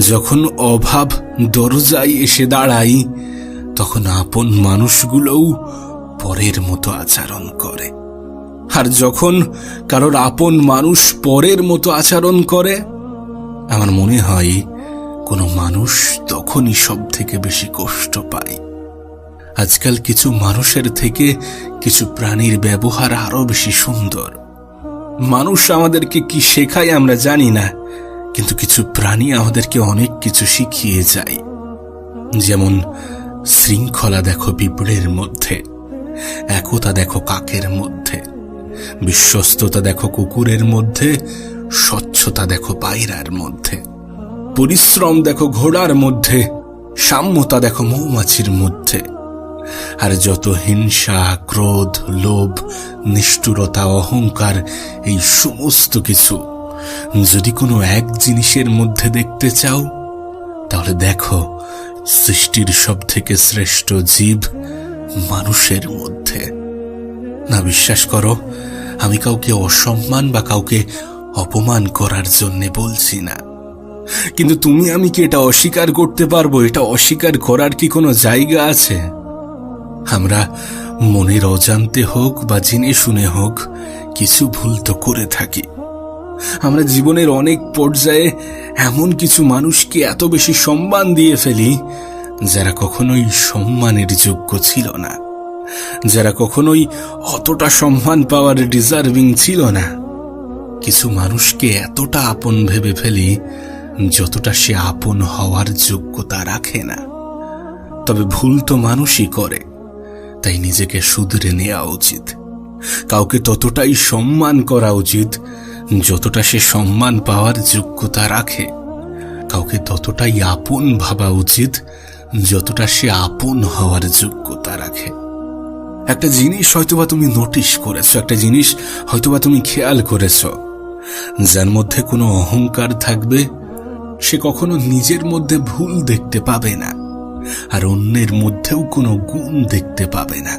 যখন অভাব দরজায় এসে দাঁড়াই তখন আপন মানুষগুলোও পরের মতো আচরণ করে। আর যখন কারোর আপন মানুষ পরের মতো আচরণ করে, আমার মনে হয় কোনো মানুষ তখনই সব থেকে বেশি কষ্ট পায়। আজকাল কিছু মানুষের থেকে কিছু প্রাণীর ব্যবহার আরও বেশি সুন্দর। মানুষ আমাদেরকে কি শেখায় আমরা জানি না কিন্তু কিছু প্রাণী আমাদেরকে অনেক কিছু শিখিয়ে যায়। যেমন, শৃঙ্খলা দেখো পিঁপড়ের মধ্যে, একতা দেখো কাকের মধ্যে, বিশ্বস্ততা দেখো কুকুরের মধ্যে, স্বচ্ছতা দেখো পায়রার মধ্যে, পরিশ্রম দেখো ঘোড়ার মধ্যে, সাম্যতা দেখো মৌমাছির মধ্যে। আর যত হিংসা, ক্রোধ, লোভ, নিষ্ঠুরতা, অহংকার, এই সমস্ত কিছু যদি কোনো এক জিনিসের মধ্যে দেখতে চাও, তাহলে দেখো, সৃষ্টির সব থেকে শ্রেষ্ঠ জীব মানুষের মধ্যে। না, বিশ্বাস করো, আমি কাউকে অসম্মান বা কাউকে অপমান করার জন্য বলছি না। কিন্তু তুমি, আমি কি এটা অস্বীকার করতে পারব? এটা অস্বীকার করার কি কোনো জায়গা আছে? আমরা মনের অজান্তে হোক বা জেনে শুনে হোক, কিছু ভুল তো করে থাকি। আমরা জীবনের অনেক পর্যায়ে এমন কিছু মানুষকে এত বেশি সম্মান দিয়ে ফেলি, যারা কখনোই সম্মানের যোগ্য ছিল না, যারা কখনোই অতটা সম্মান পাওয়ার ডিজার্ভিং ছিল না। কিছু মানুষকে এতটা আপন ভেবে ফেলি, যতটা সে আপন হওয়ার যোগ্যতা রাখে না। তবে ভুল তো মানুষই করে, তাই নিজেকে শুধরে নেওয়া উচিত। কাউকে ততটাই সম্মান করা উচিত যতটা সে সম্মান পাওয়ার যোগ্যতা রাখে, কাউকে ততটাই আপন ভাবা উচিত, যতটা সে আপন হওয়ার যোগ্যতা রাখে। একটা জিনিস হয়তোবা তুমি নোটিশ করেছ, একটা জিনিস হয়তোবা তুমি খেয়াল করেছ, যার মধ্যে কোনো অহংকার থাকবে, সে কখনো নিজের মধ্যে ভুল দেখতে পাবে না, আর অন্যের মধ্যেও কোনো গুণ দেখতে পাবে না।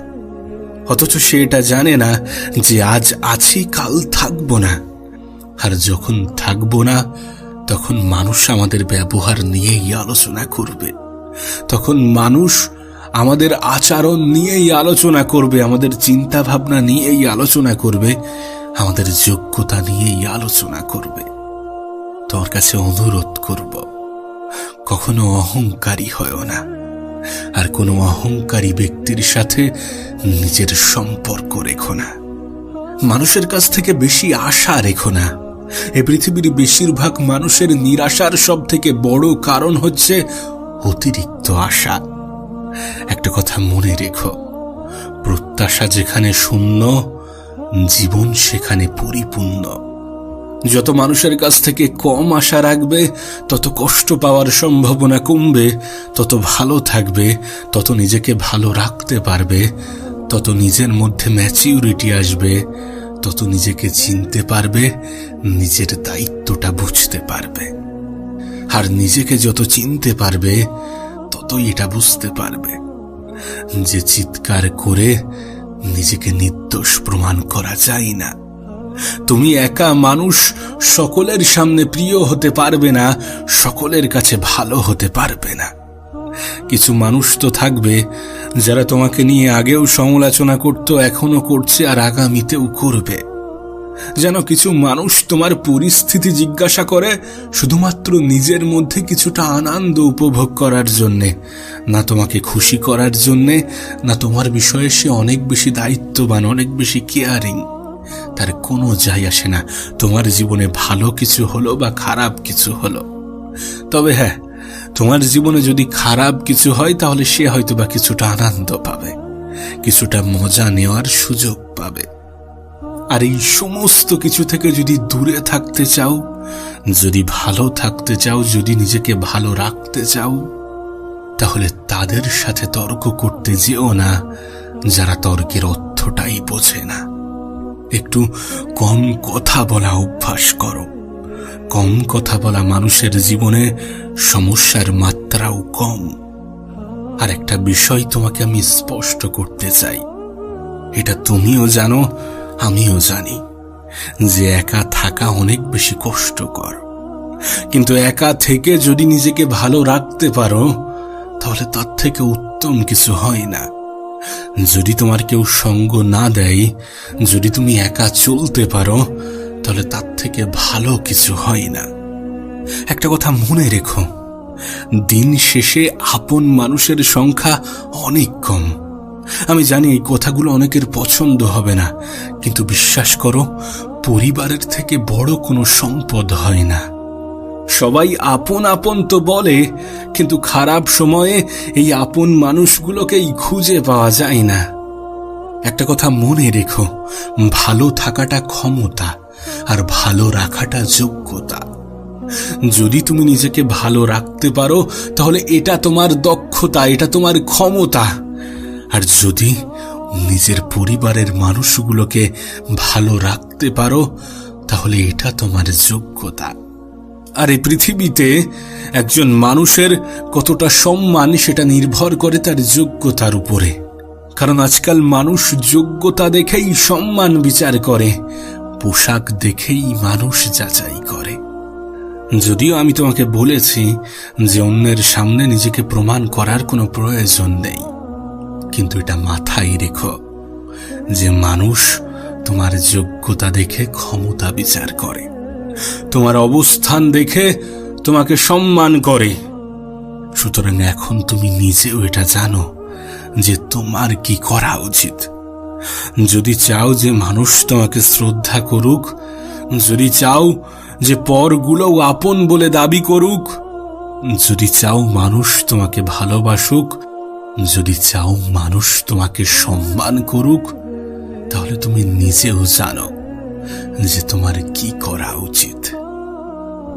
অথচ সে এটা জানে না যে আজ আছি, কাল থাকব না। আর যখন থাকব না, তখন মানুষ আমাদের ব্যবহার নিয়েই আলোচনা করবে। তখন মানুষ আমাদের আচরণ নিয়েই আলোচনা করবে, আমাদের চিন্তা ভাবনা নিয়েই আলোচনা করবে, আমাদের যোগ্যতা নিয়েই আলোচনা করবে। তোমার কাছে অনুরোধ করব, কখনো অহংকারী হয় না। আর কোনো অহংকারী ব্যক্তির সাথে নিজের সম্পর্ক রেখো না। মানুষের কাছ থেকে বেশি আশা রেখো না। এ পৃথিবীর বেশিরভাগ মানুষের নিরাশার সব থেকে বড় কারণ হচ্ছে অতিরিক্ত আশা। একটা কথা মনে রেখো, প্রত্যাশা যেখানে শূন্য, জীবন সেখানে পরিপূর্ণ। যত মানুষের কাছ থেকে কম আশা রাখবে, তত কষ্ট পাওয়ার সম্ভাবনা কমবে, তত ভালো থাকবে, তত নিজেকে ভালো রাখতে পারবে, তত নিজের মধ্যে ম্যাচিউরিটি আসবে তত নিজেকে চিনতে পারবে, নিজের দায়িত্বটা বুঝতে পারবে। আর নিজেকে যত চিনতে পারবে, ততই এটা বুঝতে পারবে। যে চিৎকার করে নিজেকে নির্দোষ প্রমাণ করা যায় না। তুমি একা মানুষ, সকলের সামনে প্রিয় হতে পারবে না, সকলের কাছে ভালো হতে পারবে না। কিছু মানুষ তো থাকবে, যারা তোমাকে নিয়ে আগেও সমালোচনা করত, এখনও করছে আর আগামীতেও করবে। যেন কিছু মানুষ তোমার পরিস্থিতি জিজ্ঞাসা করে শুধুমাত্র নিজের মধ্যে কিছুটা আনন্দ উপভোগ করার জন্যে, না তোমাকে খুশি করার জন্যে, না তোমার বিষয়ে সে অনেক বেশি দায়িত্ববান, অনেক বেশি কেয়ারিং তার কোনো যাই আসে না। তোমার জীবনে ভালো কিছু হলো বা খারাপ কিছু হলো। তবে হ্যাঁ তোমার জীবনে যদি খারাপ কিছু হয়, তাহলে সে হয়তো বা কিছুটা আনন্দ পাবে, কিছুটা মজা নেওয়ার সুযোগ পাবে। আর এই সমস্ত কিছু থেকে যদি দূরে থাকতে চাও, যদি ভালো থাকতে চাও, যদি নিজেকে ভালো রাখতে চাও, তাহলে তাদের সাথে তর্ক করতে যেও না, যারা তর্কের অর্থটাই বোঝে না। একটু কম কথা বলা অভ্যাস করো। কম কথা বলা মানুষের জীবনে সমস্যার মাত্রাও কম। আর একটা বিষয় তোমাকে আমি স্পষ্ট করতে চাই। এটা তুমিও জানো, আমিও জানি যে একা থাকা অনেক বেশি কষ্টকর। কিন্তু একা থেকে যদি নিজেকে ভালো রাখতে পারো, তাহলে তার থেকে উত্তম কিছু হয় না। যদি তোমার কেউ সঙ্গ না দেয়, যদি তুমি একা চলতে পারো তাহলে তার থেকে ভালো কিছু হয় না। একটা কথা মনে রেখো, দিন শেষে আপন মানুষের সংখ্যা অনেক কম। আমি জানি এই কথাগুলো অনেকের পছন্দ হবে না, কিন্তু বিশ্বাস করো, পরিবারের থেকে বড় কোনো সম্পদ হয় না। সবাই আপন আপন তো বলে, কিন্তু খারাপ সময়ে এই আপন মানুষগুলোকেই খুঁজে পাওয়া যায় না। একটা কথা মনে রেখো, ভালো থাকাটা ক্ষমতা। আর ভালো রাখাটা যোগ্যতা। যদি তুমি নিজেকে ভালো রাখতে পারো, তাহলে এটা তোমার দক্ষতা, এটা তোমার ক্ষমতা। আর যদি নিজের পরিবারের মানুষগুলোকে ভালো রাখতে পারো, তাহলে এটা তোমার যোগ্যতা। আর এই পৃথিবীতে একজন মানুষের কতটা সম্মান, সেটা নির্ভর করে তার যোগ্যতার উপরে। কারণ আজকাল মানুষ যোগ্যতা দেখেই সম্মান বিচার করে। পোশাক দেখেই মানুষ যাচাই করে। যদিও আমি তোমাকে বলেছি যে অন্যের সামনে নিজেকে প্রমাণ করার কোনো প্রয়োজন নেই, কিন্তু এটা মাথায় রেখো যে মানুষ তোমার যোগ্যতা দেখে ক্ষমতা বিচার করে, তোমার অবস্থান দেখে তোমাকে সম্মান করে। সুতরাং এখন তুমি নিজেও এটা জানো যে তোমার কি করা উচিত। যদি চাও যে মানুষ তোমাকে শ্রদ্ধা করুক, যদি চাও যে পরগুলোও আপন বলে দাবি করুক, যদি চাও মানুষ তোমাকে ভালোবাসুক, যদি চাও মানুষ তোমাকে সম্মান করুক, তাহলে তুমি নিজেও জানো যে তোমার কি করা উচিত।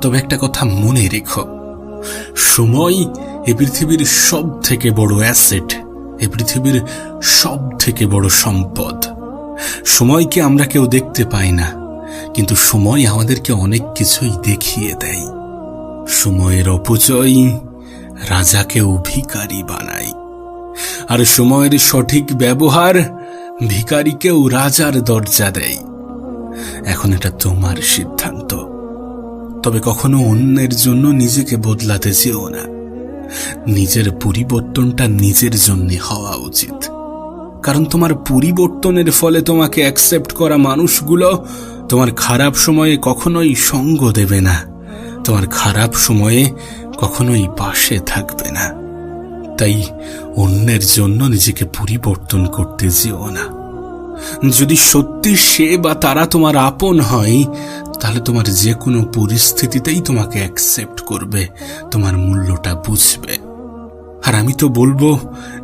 তবে একটা কথা মনে রেখো, সময় এ পৃথিবীর সব থেকে বড় অ্যাসেট। এ পৃথিবীর সব থেকে বড় সম্পদ। সময়কে আমরা কেউ দেখতে পাই না, কিন্তু সময় আমাদেরকে অনেক কিছুই দেখিয়ে দেয়। সময়ের অপচয় রাজাকেও ভিকারি বানায়, আর সময়ের সঠিক ব্যবহার ভিকারিকেও রাজার দরজা দেয়। এখন এটা তোমার সিদ্ধান্ত। তবে কখনো অন্যের জন্য নিজেকে বদলাতে চেও না। নিজের পরিবর্তনটা নিজের জন্য হওয়া উচিত। কারণ তোমার পরিবর্তনের ফলে তোমাকে অ্যাকসেপ্ট করা মানুষগুলো তোমার খারাপ সময়ে কখনোই সঙ্গ দেবে না। তোমার খারাপ সময়ে কখনোই পাশে থাকবে না। তাই অন্যের জন্য নিজেকে পরিবর্তন করতে যেও না। যদি সত্যি সে বা তারা তোমার আপন হয়, তাহলে তোমার যে কোনো পরিস্থিতিতেই তোমাকে অ্যাকসেপ্ট করবে, তোমার মূল্যটা বুঝবে। আর আমি তো বলব,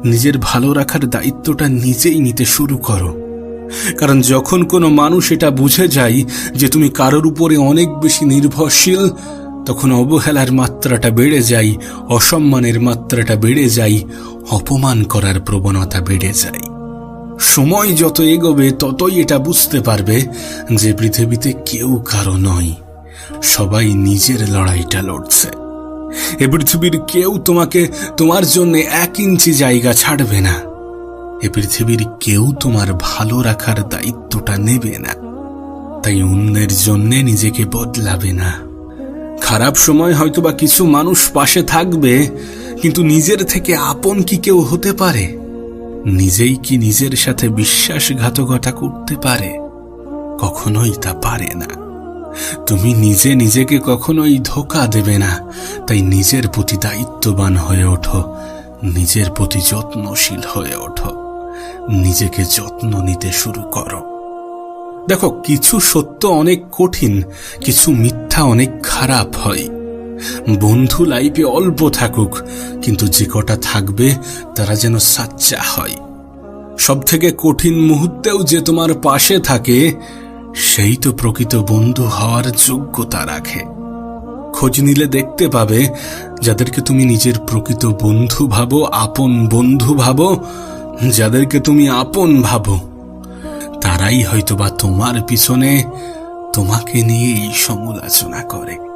নিজের ভালো রাখার দায়িত্বটা নিজেই নিতে শুরু করো। কারণ যখন কোনো মানুষ এটা বুঝে যায় যে তুমি কারোর উপরে অনেক বেশি নির্ভরশীল, তখন অবহেলার মাত্রাটা বেড়ে যায়, অসম্মানের মাত্রাটা বেড়ে যায়, অপমান করার প্রবণতা বেড়ে যায়। সময় যত এগোবে, ততই এটা বুঝতে পারবে যে পৃথিবীতে কেউ কারও নয়। সবাই নিজের লড়াইটা লড়ছে। এ পৃথিবীর কেউ তোমাকে, তোমার জন্য এক ইঞ্চি জায়গা ছাড়বে না। এ পৃথিবীর কেউ তোমার ভালো রাখার দায়িত্বটা নেবে না। তাই অন্যের জন্যে নিজেকে বদলাবে না। খারাপ সময় হয়তোবা কিছু মানুষ পাশে থাকবে, কিন্তু নিজের থেকে আপন কি কেউ হতে পারে? নিজেই কি নিজের সাথে বিশ্বাসঘাতকতা করতে পারে? কখনোই তা পারে না। তুমি নিজে নিজেকে কখনোই ধোকা দেবে না। তাই নিজের প্রতি দায়িত্ববান হয়ে ওঠো। নিজের প্রতি যত্নশীল হয়ে ওঠো। নিজেকে যত্ন নিতে শুরু করো। দেখো, কিছু সত্য অনেক কঠিন, কিছু মিথ্যা অনেক খারাপ হয়। বন্ধু লাইফে অল্প থাকুক, কিন্তু যে কটা থাকবে, তারা যেন সাচ্চা হয়। সব থেকে কঠিন মুহূর্তেও যে তোমার পাশে থাকে, সেই তো প্রকৃত বন্ধু হওয়ার যোগ্যতা রাখে। খোঁজ নিলে দেখতে পাবে, যাদেরকে তুমি নিজের প্রকৃত বন্ধু ভাবো, আপন বন্ধু ভাবো, যাদেরকে তুমি আপন ভাবো, তারাই হয়তোবা তোমার পিছনে তোমাকে নিয়েই সমালোচনা করে।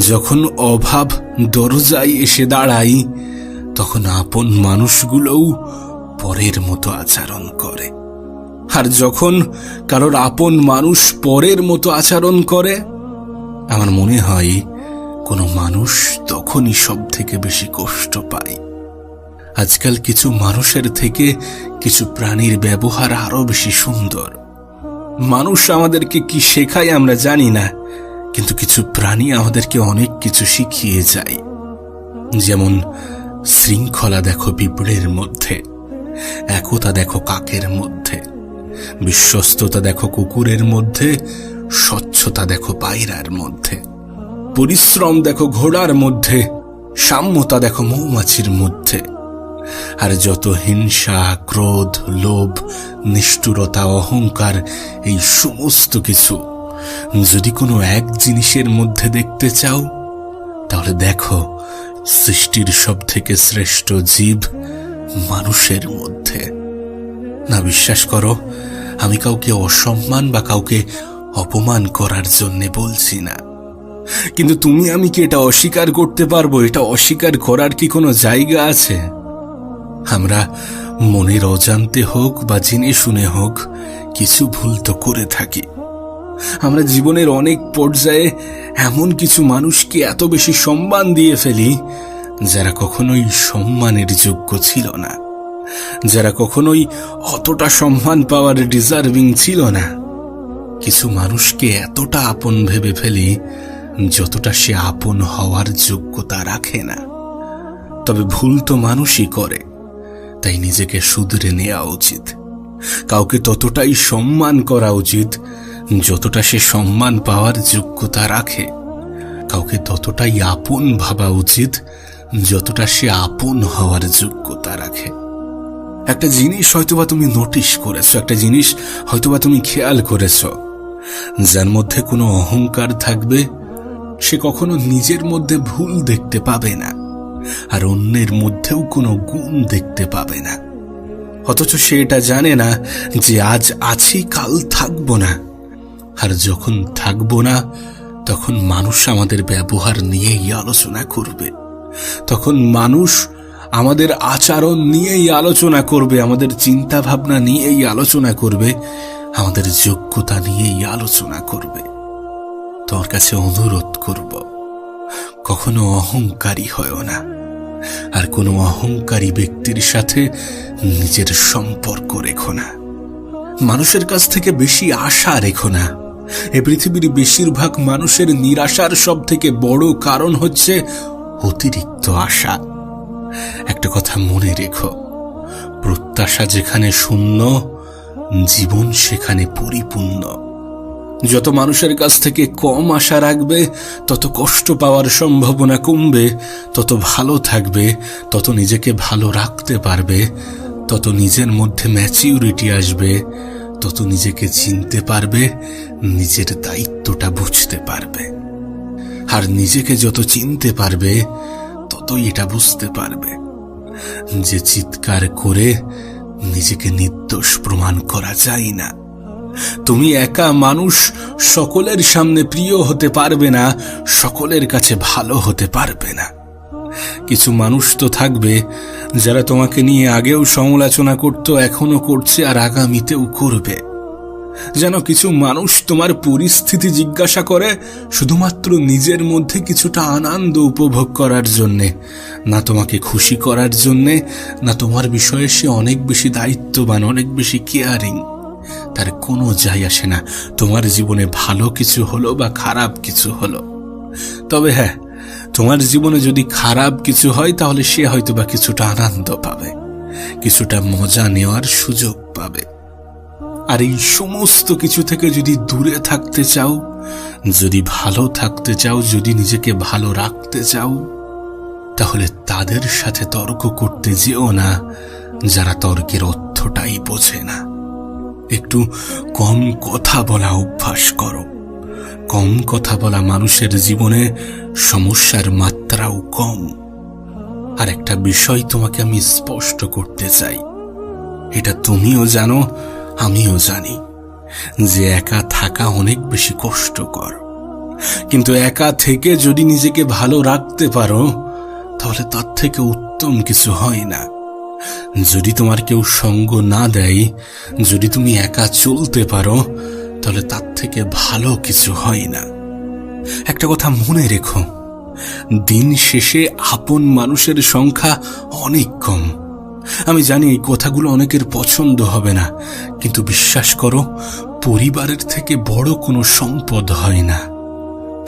যখন অভাব দরজায় এসে দাঁড়াই তখন আপন মানুষগুলোও পরের মতো আচরণ করে। আর যখন কারোর আপন মানুষ পরের মতো আচরণ করে, আমার মনে হয় কোনো মানুষ তখনই সব থেকে বেশি কষ্ট পায়। আজকাল কিছু মানুষের থেকে কিছু প্রাণীর ব্যবহার আরও বেশি সুন্দর। মানুষ আমাদেরকে কি শেখায় আমরা জানি না কিন্তু কিছু প্রাণী আমাদেরকে অনেক কিছু শিখিয়ে যায়। যেমন, শৃঙ্খলা দেখো পিঁপড়ের মধ্যে, একতা দেখো কাকের মধ্যে, বিশ্বস্ততা দেখো কুকুরের মধ্যে, স্বচ্ছতা দেখো পায়রার মধ্যে, পরিশ্রম দেখো ঘোড়ার মধ্যে, সাম্যতা দেখো মৌমাছির মধ্যে। আর যত হিংসা, ক্রোধ, লোভ, নিষ্ঠুরতা, অহংকার, এই সমস্ত কিছু যদি কোনো এক জিনিসের মধ্যে দেখতে চাও, তাহলে দেখো, সৃষ্টির সব থেকে শ্রেষ্ঠ জীব মানুষের মধ্যে। না, বিশ্বাস করো, আমি কাউকে অসম্মান বা কাউকে অপমান করার জন্য বলছি না। কিন্তু তুমি, আমি কি এটা অস্বীকার করতে পারব? এটা অস্বীকার করার কি কোনো জায়গা আছে? আমরা মনের অজান্তে হোক বা জেনে শুনে হোক, কিছু ভুল তো করে থাকি। আমরা জীবনের অনেক পর্যায়ে এমন কিছু মানুষকে এত বেশি সম্মান দিয়ে ফেলি, যারা কখনোই সম্মানের যোগ্য ছিল না, যারা কখনোই অতটা সম্মান পাওয়ার ডিজার্ভিং ছিল না। কিছু মানুষকে এতটা আপন ভেবে ফেলি, যতটা সে আপন হওয়ার যোগ্যতা রাখে না। তবে ভুল তো মানুষই করে, তাই নিজেকে শুধরে নেওয়া উচিত। কাউকে ততটাই সম্মান করা উচিত যতটা সে সম্মান পাওয়ার যোগ্যতা রাখে, কাউকে ততটাই আপন ভাবা উচিত, যতটা সে আপন হওয়ার যোগ্যতা রাখে। একটা জিনিস হয়তোবা তুমি নোটিশ করেছ, একটা জিনিস হয়তোবা তুমি খেয়াল করেছ, যার মধ্যে কোনো অহংকার থাকবে, সে কখনো নিজের মধ্যে ভুল দেখতে পাবে না, আর অন্যের মধ্যেও কোনো গুণ দেখতে পাবে না। অথচ সে এটা জানে না যে আজ আছি, কাল থাকব না। আর যখন থাকব না, তখন মানুষ আমাদের ব্যবহার নিয়েই আলোচনা করবে। তখন মানুষ আমাদের আচরণ নিয়েই আলোচনা করবে, আমাদের চিন্তা ভাবনা নিয়েই আলোচনা করবে, আমাদের যোগ্যতা নিয়েই আলোচনা করবে। তোর কাছে অনুরোধ করব, কখনো অহংকারী হয় না। আর কোনো অহংকারী ব্যক্তির সাথে নিজের সম্পর্ক রেখো না। মানুষের কাছ থেকে বেশি আশা রেখো না। এ পৃথিবীর বেশিরভাগ মানুষের নিরাশার সব থেকে বড় কারণ হচ্ছে অতিরিক্ত আশা। একটা কথা মনে রেখো, প্রত্যাশা যেখানে শূন্য, জীবন সেখানে পরিপূর্ণ। যত মানুষের কাছ থেকে কম আশা রাখবে, তত কষ্ট পাওয়ার সম্ভাবনা কমবে, তত ভালো থাকবে, তত নিজেকে ভালো রাখতে পারবে, তত নিজের মধ্যে ম্যাচিউরিটি আসবে তত নিজেকে চিনতে পারবে, নিজের দায়িত্বটা বুঝতে পারবে। আর নিজেকে যত চিনতে পারবে, ততই এটা বুঝতে পারবে। যে চিৎকার করে নিজেকে নির্দোষ প্রমাণ করা যায় না। তুমি একা মানুষ, সকলের সামনে প্রিয় হতে পারবে না, সকলের কাছে ভালো হতে পারবে না। কিছু মানুষ তো থাকবে যারা তোমাকে নিয়ে আগেও সমালোচনা করত এখনও করছে আর আগামীতেও করবে। যেন কিছু মানুষ তোমার পরিস্থিতি জিজ্ঞাসা করে শুধুমাত্র নিজের মধ্যে কিছুটা আনন্দ উপভোগ করার জন্যে, না তোমাকে খুশি করার জন্যে, না তোমার বিষয়ে সে অনেক বেশি দায়িত্ববান, অনেক বেশি কেয়ারিং তার কোনো যাই আসে না। তোমার জীবনে ভালো কিছু হলো বা খারাপ কিছু হলো। তবে হ্যাঁ তোমার জীবনে যদি খারাপ কিছু হয়, তাহলে সে হয়তো বা কিছুটা আনন্দ পাবে, কিছুটা মজা নেওয়ার সুযোগ পাবে। আর এই সমস্ত কিছু থেকে যদি দূরে থাকতে চাও, যদি ভালো থাকতে চাও, যদি নিজেকে ভালো রাখতে চাও, তাহলে তাদের সাথে তর্ক করতে যেও না, যারা তর্কের অর্থটাই বোঝে না। একটু কম কথা বলা অভ্যাস করো। কম কথা বলা মানুষের জীবনে সমস্যার মাত্রাও কম। আর একটা বিষয় তোমাকে আমি স্পষ্ট করতে চাই। এটা তুমিও জানো, আমিও জানি যে একা থাকা অনেক বেশি কষ্টকর। কিন্তু একা থেকে যদি নিজেকে ভালো রাখতে পারো, তাহলে তার থেকে উত্তম কিছু হয় না। যদি তোমার কেউ সঙ্গ না দেয়, যদি তুমি একা চলতে পারো তাহলে তার থেকে ভালো কিছু হয় না। একটা কথা মনে রেখো, দিন শেষে আপন মানুষের সংখ্যা অনেক কম। আমি জানি এই কথাগুলো অনেকের পছন্দ হবে না, কিন্তু বিশ্বাস করো, পরিবারের থেকে বড় কোনো সম্পদ হয় না।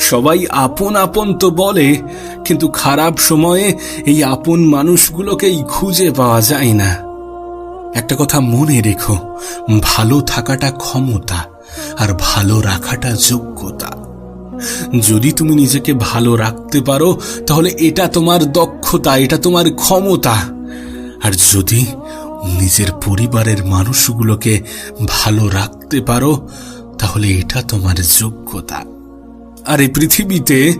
সবাই আপন আপন তো বলে, কিন্তু খারাপ সময়ে এই আপন মানুষগুলোকেই খুঁজে পাওয়া যায় না। একটা কথা মনে রেখো, ভালো থাকাটা ক্ষমতা। আর ভালো রাখাটা যোগ্যতা। যদি তুমি নিজেকে ভালো রাখতে পারো, তাহলে এটা তোমার দক্ষতা, এটা তোমার ক্ষমতা। আর যদি নিজের পরিবারের মানুষগুলোকে ভালো রাখতে পারো, তাহলে এটা তোমার যোগ্যতা। আর এই পৃথিবীতে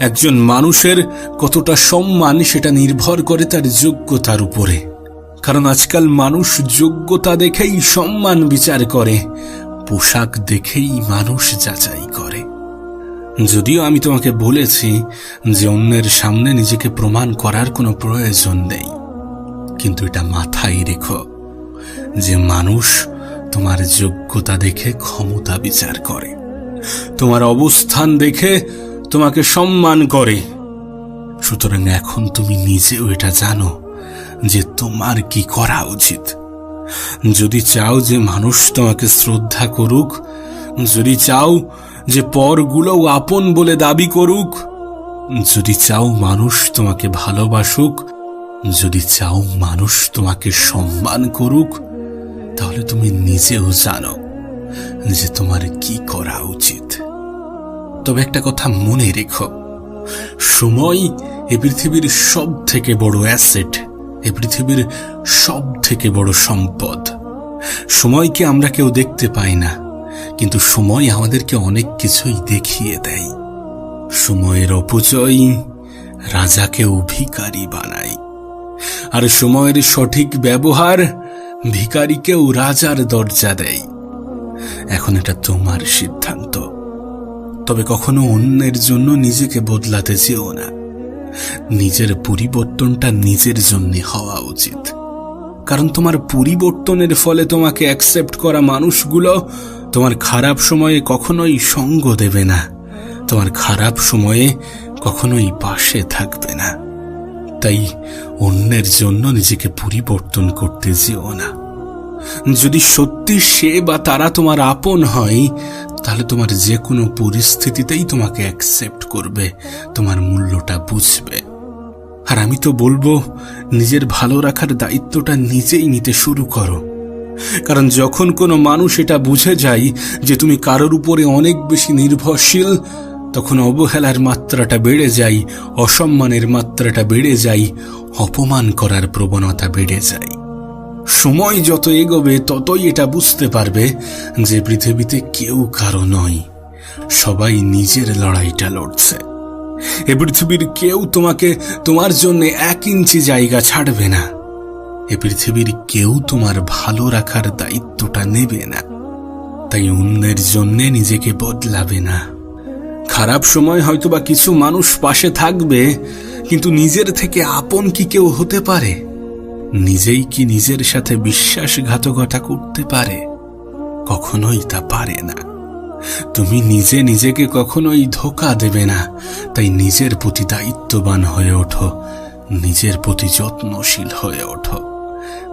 একজন মানুষের কতটা সম্মান, সেটা নির্ভর করে তার যোগ্যতার উপরে। কারণ আজকাল মানুষ যোগ্যতা দেখেই সম্মান বিচার করে। পোশাক দেখেই মানুষ যাচাই করে। যদিও আমি তোমাকে বলেছি যে অন্যের সামনে নিজেকে প্রমাণ করার কোনো প্রয়োজন নেই, কিন্তু এটা মাথায় রেখো যে মানুষ তোমার যোগ্যতা দেখে ক্ষমতা বিচার করে, তোমার অবস্থান দেখে তোমাকে সম্মান করে। সুতরাং এখন তুমি নিজেও এটা জানো যে তোমার কি করা উচিত। যদি চাও যে মানুষ তোমাকে শ্রদ্ধা করুক, যদি চাও যে পরগুলোও আপন বলে দাবি করুক, যদি চাও মানুষ তোমাকে ভালোবাসুক, যদি চাও মানুষ তোমাকে সম্মান করুক, তাহলে তুমি নিজেও জানো যে তোমার কি করা উচিত। তবে একটা কথা মনে রেখো, সময় এ পৃথিবীর সব থেকে বড় অ্যাসেট। এ পৃথিবীর সব থেকে বড় সম্পদ। সময়কে আমরা কেউ দেখতে পাই না, কিন্তু সময় আমাদেরকে অনেক কিছুই দেখিয়ে দেয়। সময়ের অপচয় রাজাকেও ভিকারি বানায়, আর সময়ের সঠিক ব্যবহার ভিকারিকেও রাজার দরজা দেয়। এখন এটা তোমার সিদ্ধান্ত। তবে কখনো অন্যের জন্য নিজেকে বদলাতে চেও না। নিজের পরিবর্তনটা নিজের জন্য হওয়া উচিত। কারণ তোমার পরিবর্তনের ফলে তোমাকে অ্যাকসেপ্ট করা মানুষগুলো তোমার খারাপ সময়ে কখনোই সঙ্গ দেবে না। তোমার খারাপ সময়ে কখনোই পাশে থাকবে না। তাই অন্যের জন্য নিজেকে পরিবর্তন করতে যেও না। যদি সত্যি সে বা তারা তোমার আপন হয়, তাহলে তোমার যে কোনো পরিস্থিতিতেই তোমাকে অ্যাকসেপ্ট করবে, তোমার মূল্যটা বুঝবে। আর আমি তো বলব, নিজের ভালো রাখার দায়িত্বটা নিজেই নিতে শুরু করো। কারণ যখন কোনো মানুষ এটা বুঝে যায় যে তুমি কারোর উপরে অনেক বেশি নির্ভরশীল, তখন অবহেলার মাত্রাটা বেড়ে যায়, অসম্মানের মাত্রাটা বেড়ে যায়, অপমান করার প্রবণতা বেড়ে যায়। সময় যত এগোবে, ততই এটা বুঝতে পারবে যে পৃথিবীতে কেউ কারও নয়। সবাই নিজের লড়াইটা লড়ছে। এ পৃথিবীর কেউ তোমাকে, তোমার জন্য এক ইঞ্চি জায়গা ছাড়বে না। এ পৃথিবীর কেউ তোমার ভালো রাখার দায়িত্বটা নেবে না। তাই অন্যের জন্যে নিজেকে বদলাবে না। খারাপ সময় হয়তোবা কিছু মানুষ পাশে থাকবে, কিন্তু নিজের থেকে আপন কি কেউ হতে পারে? নিজেই কি নিজের সাথে বিশ্বাসঘাতকতা করতে পারে? কখনোই তা পারে না। তুমি নিজে নিজেকে কখনোই ধোকা দেবে না। তাই নিজের প্রতি দায়িত্ববান হয়ে ওঠো। নিজের প্রতি যত্নশীল হয়ে ওঠো।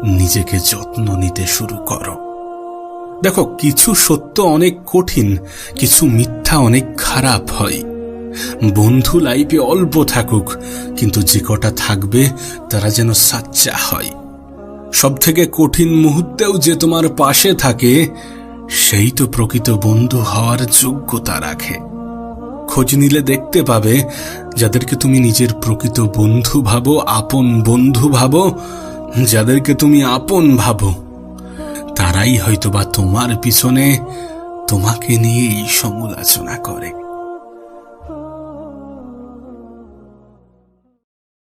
নিজেকে যত্ন নিতে শুরু করো। দেখো, কিছু সত্য অনেক কঠিন, কিছু মিথ্যা অনেক খারাপ হয়। বন্ধু লাইফে অল্প থাকুক, কিন্তু যে কটা থাকবে তারা যেন সাচ্চা হয়। সব থেকে কঠিন মুহূর্তেও যে তোমার পাশে থাকে, সেই তো প্রকৃত বন্ধু হওয়ার যোগ্যতা রাখে। খোঁজ নিলে দেখতে পাবে, যাদেরকে তুমি নিজের প্রকৃত বন্ধু ভাবো, আপন বন্ধু ভাবো, যাদেরকে তুমি আপন ভাবো, তারাই হয়তোবা তোমার পিছনে তোমাকে নিয়েই সমালোচনা করে।